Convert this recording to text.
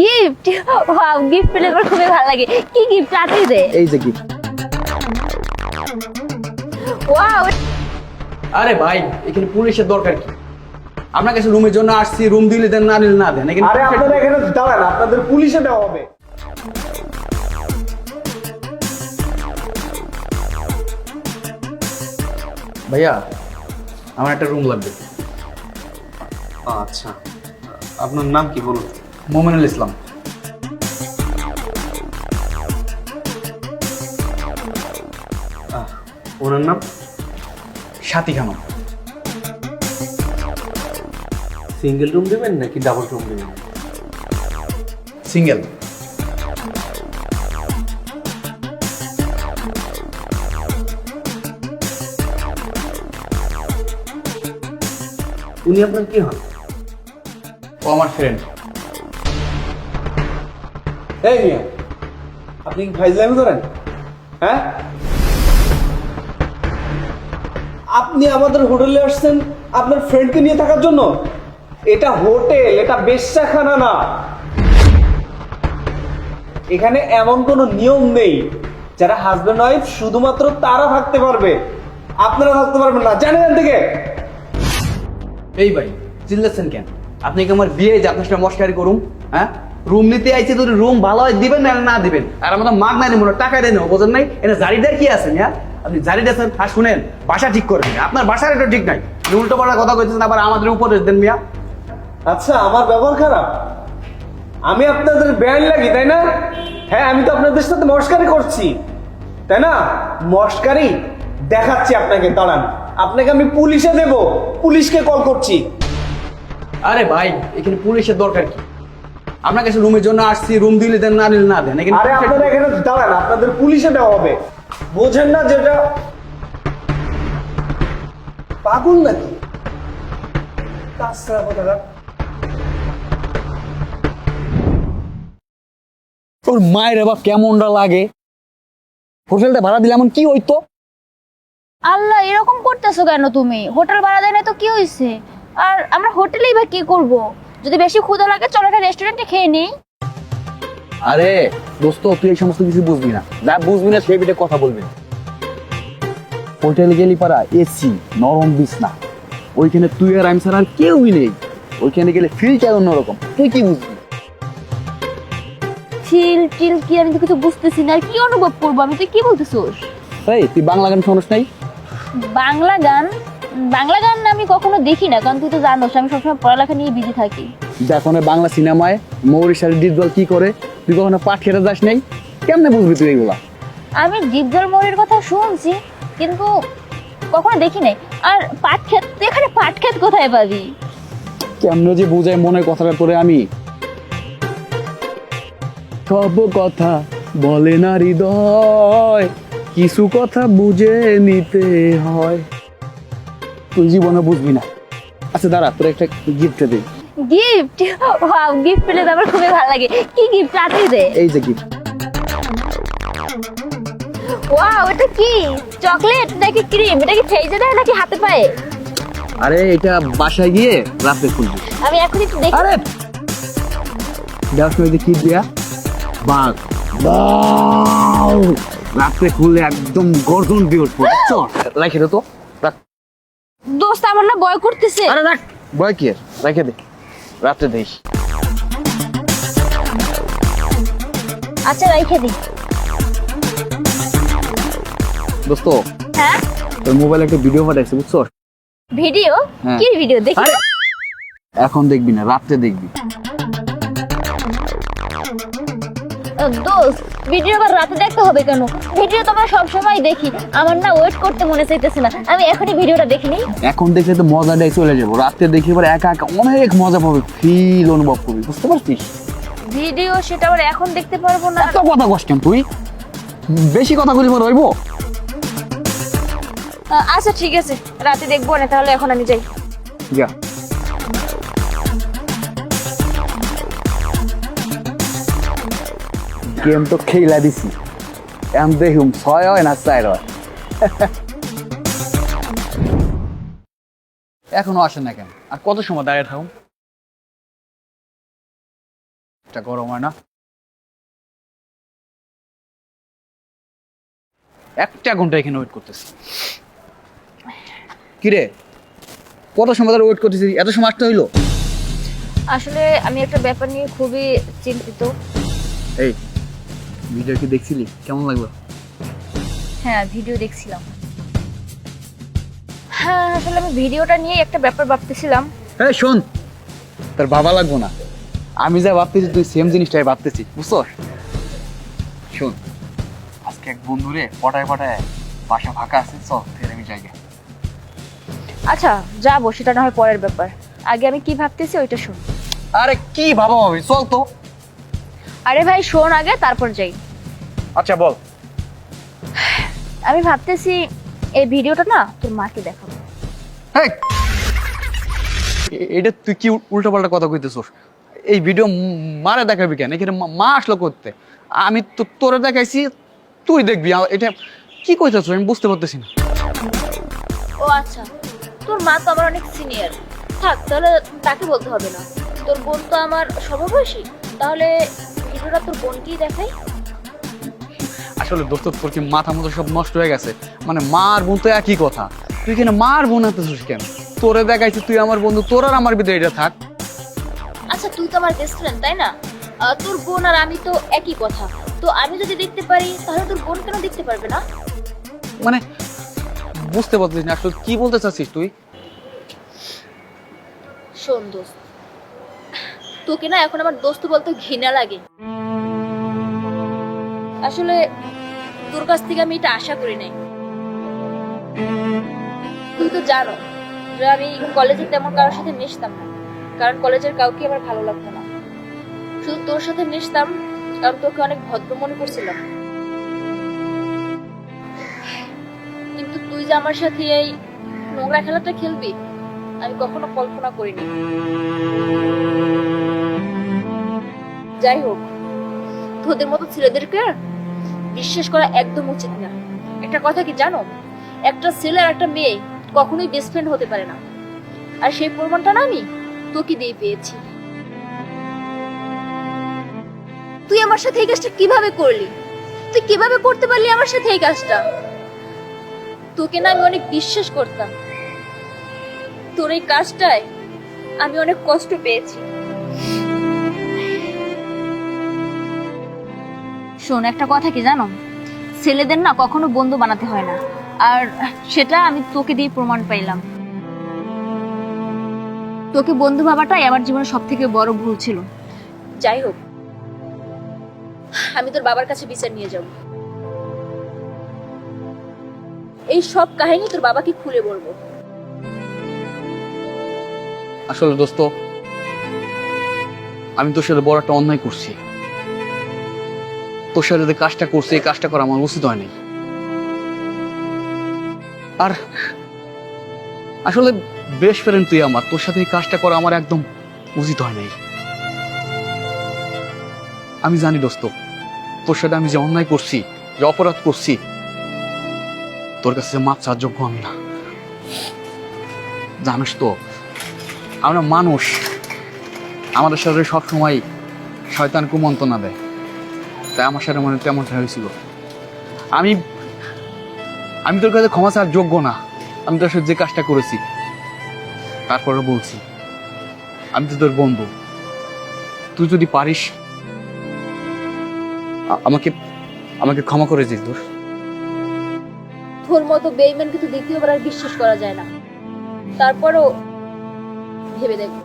Gift wow gift পেলে আমার খুবই ভালো লাগে। কি গিফট দে এই যে গিফট ওয়াও আরে ভাই এখানে পুলিশের দরকার কি? আপনার কাছে রুমের জন্য আসছি রুম দিলে দেন না দিলে না দেন এখানে আরে আপনারা এখানে দাঁড়ান আপনাদের পুলিশে দেওয়া হবে। ভাইয়া আমার একটা রুম লাগবে। আচ্ছা আপনার নাম কি বলুন? মোমিনুল ইসলাম। ওনার নাম? সাথী খানো সিঙ্গেল রুম দেবেন নাকি ডাবল রুম দেবেন? সিঙ্গেল। উনি আপনার কি হন? ও আমার ফ্রেন্ড এই মিয়া, আপনি ফাইজলামি করেন? হ্যাঁ? আপনি আমাদের হোটেলে আসছেন আপনার ফ্রেন্ডকে নিয়ে থাকার জন্য? এটা হোটেল, এটা বেশ্যাখানা না। এখানে এমন কোনো নিয়ম নেই, যারা হাজব্যান্ড ওয়াইফ শুধুমাত্র তারা থাকতে পারবে। আপনারা থাকতে পারবেন না, জানেন থেকে? এই ভাই, চিল্লাচ্ছেন কেন? আপনি কি আমার বিয়ে, যে আপনার সাথে মস্কারি করুন হ্যাঁ? রুম নিতে আইছে তো রুম ভালো হয় দিবেন না না দিবেন। আর আমাদের মাগ না মনে না টাকা দেন বোঝেন নাই? এটা জারিদার কি আছেন হ্যাঁ? আপনি জারিদার আছেন আর শুনেন বাসা ঠিক করবেন আপনার বাসার এটা ঠিক নাই। উল্টো পাল্টা কথা কইতেছেন আবার আমাদের উপরে দেন মিয়া। আচ্ছা আমার ব্যবহার খারাপ। আমি আপনাদের ব্যান লাগি তাই না? হ্যাঁ আমি তো আপনাদের সাথে মস্কারি করছি। তাই না? মস্কারি দেখাচ্ছি আপনাকে দাঁড়ান। আপনাকে আমি পুলিশে দেব। পুলিশকে কল করছি। আরে ভাই এখানে পুলিশের দরকার কি? আপনার কাছে রুমের জন্য আসছি রুম দিলে দেন না দিলে না দেন এখানে আরে আপনারা এখানে দাঁড়ান আপনাদের পুলিশে দেওয়া হবে। বোঝেন না যেটা। পাগল নাকি? তাছাড়া তোর মায়ের এবার কেমনটা লাগে? হোটেলটা ভাড়া দিলে এমন কি হইতো? আল্লাহ এরকম করতেছো কেন তুমি? হোটেল ভাড়া দেয় না তো কি হয়েছে আর আমরা হোটেলেই বা কি করব? যদি বেশি ক্ষুধা লাগে চলো একটা রেস্টুরেন্টে খেয়ে নিই। আরে দোস্ত তুই এই সমস্ত কিছু বুঝবি না। যা বুঝবি না সেই বিটে কথা বলবি হোটেল গেলি পারা এসি নরম বিছনা। ওইখানে তুই আর আমি ছাড়া আর কেউই নেই। ওইখানে গেলে ফিলটা অন্যরকম। তুই কি বুঝবি? চিল টিল কি আমি তো কিছু বুঝতেছি না। আর কি অনুভব করব? আমি তুই কি বলতেছোস? এই তুই বাংলা গান শুনিস নাই? বাংলা গান? বাংলা গান আমি কখনো দেখি না কারণ তুই তো জানোস আমি সবসময় পড়ালেখা নিয়ে বিজি থাকি। যখন বাংলা সিনেমায় মৌরির সাথে ডিজবল কি করে? তুই কখনো পাঠ খেতে যাস নাই? কেমনে বুঝবি তুই এগুলা? আমি ডিপজল মোড়ের কথা শুনছি কিন্তু কখনো দেখি নাই। আর পাট ক্ষেত তুই এখানে পাট ক্ষেত কোথায় পাবি? কেমনে যে বুঝাই মনের কথাটা তোরে আমি? সব কথা বলে না হৃদয় কিছু কথা বুঝে নিতে হয়। তুই জীবনে বুঝবি না। আচ্ছা দাঁড়া তোর একটা গিফট দে। গিফট ওয়াও গিফট পেলে তো আমার খুবই ভালো লাগে। কি গিফট রাতে দে। এই যে গিফট ওয়াও এটা কি? চকলেট নাকি ক্রিম এটা কি ফেজে দেয় নাকি হাতে পায়ে? আরে এটা বাসায় গিয়ে রাতে খুলবি। আমি এখন একটু দেখি। আরে! দেওয়ার সময় কি দিয়া বাঘ বাউ! রাত্রে খুললে একদম গর্জন দিয়ে উঠবো রাখে তো। রাখ। দোস্ত আমার না ভয় করতেছে। আরে রাখ ভয় কি আর রেখে দে। রাতে দেই আচ্ছা রেখে দোস্ত হ্যাঁ? তোর মোবাইলে একটা ভিডিও পাঠাইছে বুঝছ? ভিডিও হ্যাঁ। কি ভিডিও দেখি। এখন দেখবি না রাত্রে দেখবি। দোস্ত ভিডিও আবার রাতে দেখতে হবে কেন? ভিডিও তো আমরা সবসময় দেখি। আমার না ওয়েট করতে মনে চাইতেছে না। আমি এখনই ভিডিওটা দেখে নিই এখন দেখলে তো মজাটাই চলে যাব। রাত্রে দেখি এবার একা একা অনেক মজা পাবে। ফিল অনুভব করবি বুঝতে পারছিস? ভিডিও সেটা আবার এখন দেখতে পারব না। এত কথা কেন তুই? বেশি কথা বলি মনে রইবো? আচ্ছা ঠিক আছে। রাতে দেখব না তাহলে এখন আমি যাই। যা। গেম তো খেলা দিছি। এম দেখুম ছয় হয় না চার হয়। এখনও আসেন না কেন? আর কত সময় দাঁড়িয়ে থাকুন? মেজাজটা গরম হয় না। একটা ঘণ্টা এখানে ওয়েট করতেছি। কিরে? কত সময় ধরে ওয়েট করতেছি? এত সময় আসতে হইল? আসলে আমি একটা ব্যাপার নিয়ে খুবই চিন্তিত। এই ভিডিও কি দেখছিলি? কেমন লাগল? হ্যাঁ ভিডিও দেখছিলাম। হ্যাঁ আসলে আমি ভিডিওটা নিয়ে একটা ব্যাপার ভাবতেছিলাম। হ্যাঁ শোন। তোর বাবা লাগবো না। আমি যা ভাবতেছি তুই সেম জিনিসটাই ভাবতেছি বুঝছস শোন আজকে এক বন্ধুরে পটায় পটায় বাসা ফাঁকা আছে চল ফের আমি জায়গা আচ্ছা যাব সেটা না হয় পরের ব্যাপার। আগে আমি কি ভাবতেছি ওইটা শোন। আরে কি ভাবা হবে চল তো। আরে ভাই শোন আগে তারপর যাই। আচ্ছা বল। আমি ভাবতেছি এই ভিডিওটা না তোর মাকে দেখাবো। হেই! এ- এটা তুই কি উল্টো পাল্টা কথা কইতেছস? এই ভিডিও মারে দেখাবি কেন? এখানে মা- মা আসলো করতে। আমি তো তোরে দেখাইছি তুই দেখবি। আ- এটা কি কইতেছস? আমি বুঝতে পারতেছি না। ও আচ্ছা তোর মা তো আমার অনেক সিনিয়র থাক তাহলে তাকে বলতে হবে না। তোর বোন তো আমার সমবয়সী তাহলে ভিডিওটা তোর বোনকেই দেখাই। আসলে দোস্ত তোর কি মাথা মতো সব নষ্ট হয়ে গেছে? মানে মা আর বোন তো একই কথা। তুই কেন মা আর বোন আনতেছিস কেন? তোরে দেখাইছি তুই আমার বন্ধু তোর আর আমার ভিতরে এটা থাক। আচ্ছা তুই তো আমার বেস্ট ফ্রেন্ড তাই না? তোর বোন আর আমি তো একই কথা। তো আমি যদি দেখতে পারি তাহলে তোর বোন কেন দেখতে পারবে না? মানে বুঝতে পারছিস না আসলে কি বলতে চাচ্ছিস তুই? শোন দোস্ত তোকে না এখন আমার দোস্ত বলতে ঘৃণা লাগে। আসলে তোর কাছ থেকে আমি এটা আশা করি নাই। তুমি তো জানো যে আমি কলেজে তেমন কারোর সাথে মিশতাম না, কারণ কলেজের কাউকে আমার ভালো লাগতো না। শুধু তোর সাথে মিশতাম, কারণ তোকে অনেক ভদ্র মনে করছিলাম। কিন্তু তুই যে আমার সাথে এই নোংরা খেলাটা খেলবি, আমি কখনো কল্পনা করিনি। যাই হোক, তোদের মতো ছেলেদেরকে বিশ্বাস করা একদম উচিত না। একটা কথা কি জানো? একটা ছেলে আর একটা মেয়ে কখনোই বেস্ট ফ্রেন্ড হতে পারে না। আর সেই প্রমাণটা না আমি তোকে দিয়ে পেয়েছি। তুই আমার সাথে এই কাজটা কীভাবে করলি? তুই কীভাবে করতে পারলি আমার সাথে এই কাজটা? তোকে না আমি অনেক বিশ্বাস করতাম। তোর এই কাজটায় আমি অনেক কষ্ট পেয়েছি। শোন, একটা কথা কি জানো? ছেলেদের না কখনো বন্ধু বানাতে হয় না। আর সেটা আমি তোকে দিয়ে প্রমাণ পাইলাম। তোকে বন্ধু ভাবাটাই আমার জীবনে সব থেকে বড় ভুল ছিল। যাই হোক, আমি তোর বাবার কাছে বিচার নিয়ে যাব। এই সব কাহিনী তোর বাবাকে খুলে বলব। আসলে দোস্ত, আমি তোর সাথে বড় একটা অন্যায় করছি। তোর সাথে যে কাজটা করছি, এই কাজটা করা আমার উচিত হয়নি। আর আসলে বেশ ফ্রেন্ড তুই আমার, তোর সাথে এই কাজটা করা আমার একদম উচিত হয় নাই আমি জানি দোস্ত, তোর সাথে আমি যে অন্যায় করছি, যে অপরাধ করছি, তোর কাছে মাপ চাওয়ার যোগ্য আমি না। জানিস তো, আমরা মানুষ, আমাদের সাথে সবসময় শয়তান কুমন্ত্রণা দেয়। তাই আমার সাথে মনে তেমনটা হয়েছিল। আমি আমি তোর কাছে ক্ষমা চাওয়ার যোগ্য না। আমি তোর সাথে যে কাজটা করেছি তারপরে বলছি, আমি তো তোর বন্ধু। তুই যদি পারিস আমাকে আমাকে ক্ষমা করে দিস তোর তোর মতো বেইমান কিন্তু দ্বিতীয়বার আর বিশ্বাস করা যায় না। তারপরও ভেবে দেখো।